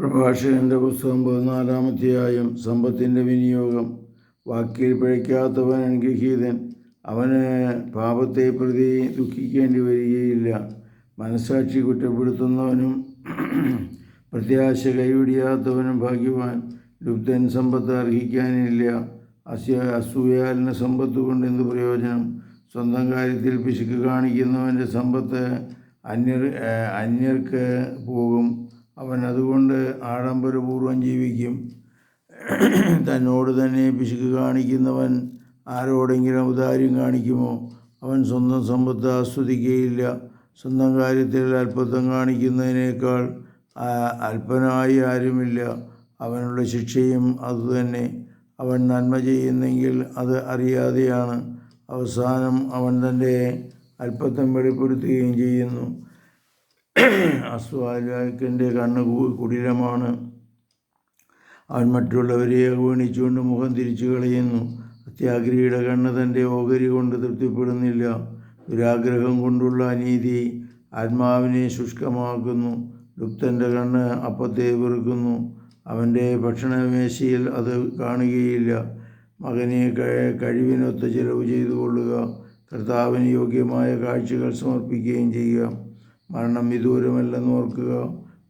പ്രഭാഷകന്റെ പുസ്തകം പതിനാലാമധ്യായം സമ്പത്തിന്റെ വിനിയോഗം വാക്കിൽ പിഴയ്ക്കാത്തവൻ അനുഗ്രഹീതൻ അവന് പാപത്തെ പ്രതി ദുഃഖിക്കേണ്ടി വരികയില്ല. മനസാക്ഷി കുറ്റപ്പെടുത്തുന്നവനും പ്രത്യാശ കൈവിടിയാത്തവനും ഭാഗ്യവാൻ. ലുബ്ധൻ സമ്പത്ത് അർഹിക്കാനില്ല. അസ്യ അസൂയാലിന് സമ്പത്ത് കൊണ്ട് എന്ത് പ്രയോജനം? സ്വന്തം കാര്യത്തിൽ പിശുക്ക് കാണിക്കുന്നവന്റെ സമ്പത്ത് അന്യർ അന്യർക്ക് പോകും. അവൻ അതുകൊണ്ട് ആഡംബരപൂർവം ജീവിക്കും. തന്നോട് തന്നെ പിശുക്ക് കാണിക്കുന്നവൻ ആരോടെങ്കിലും ഉദാര്യം കാണിക്കുമോ? അവൻ സ്വന്തം സമ്പത്ത് ആസ്വദിക്കുകയില്ല. സ്വന്തം കാര്യത്തിൽ അല്പത്വം കാണിക്കുന്നതിനേക്കാൾ അല്പനായി ആരുമില്ല. അവനുള്ള ശിക്ഷയും അതുതന്നെ അവൻ നന്മ ചെയ്യുന്നെങ്കിൽ അത് അറിയാതെയാണ്. അവസാനം അവൻ തന്റെ അല്പത്വം വെളിപ്പെടുത്തുകയും ചെയ്യുന്നു. അസ്വാലാക്കിന്റെ കണ്ണ് കുടിലമാണ് അവൻ മറ്റുള്ളവരെ അവഗണിച്ചുകൊണ്ട് മുഖം തിരിച്ചു കളയുന്നു. അത്യാഗ്രഹിയുടെ കണ്ണ് തന്റെ ഓഹരി കൊണ്ട് തൃപ്തിപ്പെടുന്നില്ല. ദുരാഗ്രഹം കൊണ്ടുള്ള അനീതി ആത്മാവിനെ ശുഷ്കമാക്കുന്നു. ലുപ്തന്റെ കണ്ണ് അപ്പത്തെ വെറുക്കുന്നു. അവന്റെ ഭക്ഷണമേശയിൽ അത് കാണുകയില്ല. മകനെ കഴിവിനൊത്ത ചിലവ് ചെയ്തു കൊള്ളുക കർത്താവിന് യോഗ്യമായ കാഴ്ചകൾ സമർപ്പിക്കുകയും ചെയ്യുക. മരണം വിദൂരമല്ലെന്ന് ഓർക്കുക.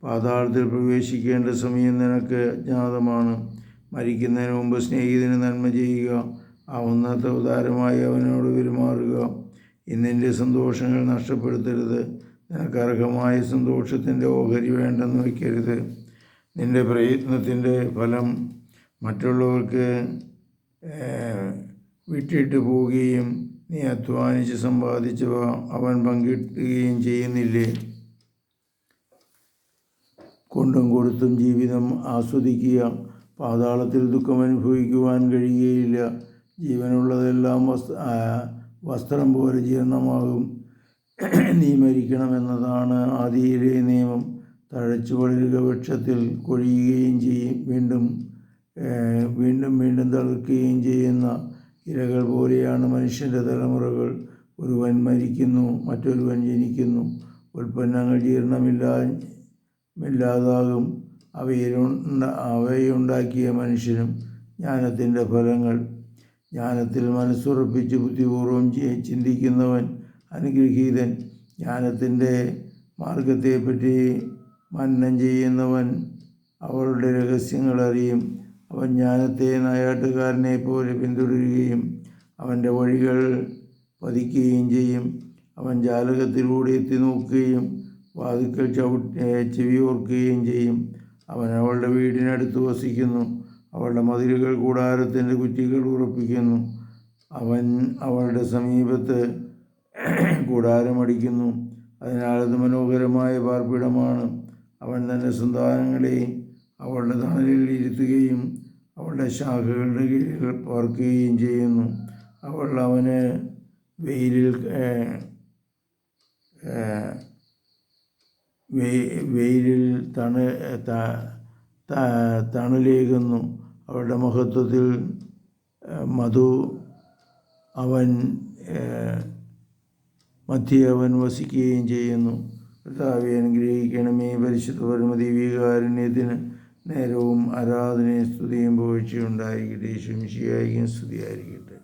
പാതാളത്തിൽ പ്രവേശിക്കേണ്ട സമയം നിനക്ക് അജ്ഞാതമാണ്. മരിക്കുന്നതിന് മുമ്പ് സ്നേഹിതന് നന്മ ചെയ്യുക. ആവുന്നത്ര ഉദാരമായി അവനോട് പെരുമാറുക. ഇന്നിന്റെ സന്തോഷങ്ങൾ നഷ്ടപ്പെടുത്തരുത്. നിനക്ക് അർഹമായ സന്തോഷത്തിന്റെ ഓഹരി വേണ്ടെന്ന് വയ്ക്കരുത്. നിന്റെ പ്രയത്നത്തിന്റെ ഫലം മറ്റുള്ളവർക്ക് വിട്ടിട്ട് പോവുകയും നീ അധ്വാനിച്ച് സമ്പാദിച്ചവ അവൻ പങ്കിടുകയും ചെയ്യുന്നില്ലേ? കൊണ്ടും കൊടുത്തും ജീവിതം ആസ്വദിക്കുക. പാതാളത്തിൽ ദുഃഖം അനുഭവിക്കുവാൻ കഴിയുകയില്ല. ജീവനുള്ളതെല്ലാം വസ് വസ്ത്രം പോലെ ജീർണമാകും. നീ മരിക്കണമെന്നതാണ് ആദിയിലെ നിയമം. തഴച്ചു വളരുക വൃക്ഷത്തിൽ കൊഴിയുകയും ചെയ്യും. വീണ്ടും വീണ്ടും വീണ്ടും തളിർക്കുകയും ചെയ്യുന്ന ഇരകൾ പോലെയാണ് മനുഷ്യന്റെ തലമുറകൾ. ഒരുവൻ മരിക്കുന്നു മറ്റൊരുവൻ ജനിക്കുന്നു. ഉൽപ്പന്നങ്ങൾ ജീർണമില്ലാ ഇല്ലാതാകും അവയിലുണ്ട അവയുണ്ടാക്കിയ മനുഷ്യനും ജ്ഞാനത്തിന്റെ ഫലങ്ങൾ. ജ്ഞാനത്തിൽ മനസ്സുറപ്പിച്ച് ബുദ്ധിപൂർവം ചിന്തിക്കുന്നവൻ അനുഗ്രഹീതൻ. ജ്ഞാനത്തിന്റെ മാർഗത്തെപ്പറ്റി മനനം ചെയ്യുന്നവൻ അവളുടെ രഹസ്യങ്ങൾ അറിയും അവൻ ജ്ഞാനത്തെ നായാട്ടുകാരനെ പോലെ പിന്തുടരുകയും അവന്റെ വഴികൾ പതിക്കുകയും ചെയ്യും. അവൻ ജാലകത്തിലൂടെ എത്തി നോക്കുകയും വാതുക്കൽ ചവിട്ടി ചെവിയോർക്കുകയും ചെയ്യും. അവൻ അവളുടെ വീടിനടുത്ത് വസിക്കുന്നു. അവളുടെ മതിലുകൾ കൂടാരത്തിന്റെ കുറ്റികൾ ഉറപ്പിക്കുന്നു. അവൻ അവളുടെ സമീപത്ത് കൂടാരമടിക്കുന്നു. അതിനാൽ അത് മനോഹരമായ പാർപ്പിടമാണ്. അവൻ തന്റെ സന്താനങ്ങളെ അവളുടെ തണലിൽ ഇരുത്തുകയും അവളുടെ ശാഖകളുടെ കീഴിൽ പാർക്കുകയും ചെയ്യുന്നു. അവൾ അവന് വെയിലിൽ വെയിലിൽ തണ തണലേകുന്നു. അവളുടെ മഹത്വത്തിൽ മധു അവൻ മധ്യ അവൻ വസിക്കുകയും ചെയ്യുന്നു. കർത്താവെ അനുഗ്രഹിക്കണമേ. പരിശുദ്ധ പരമതി വികാരുണ്യത്തിന് നേരവും ആരാധനയും സ്തുതിയും പോഴ്ചയുണ്ടായിരിക്കട്ടെ ശംശിയായിരിക്കും സ്തുതിയായിരിക്കട്ടെ.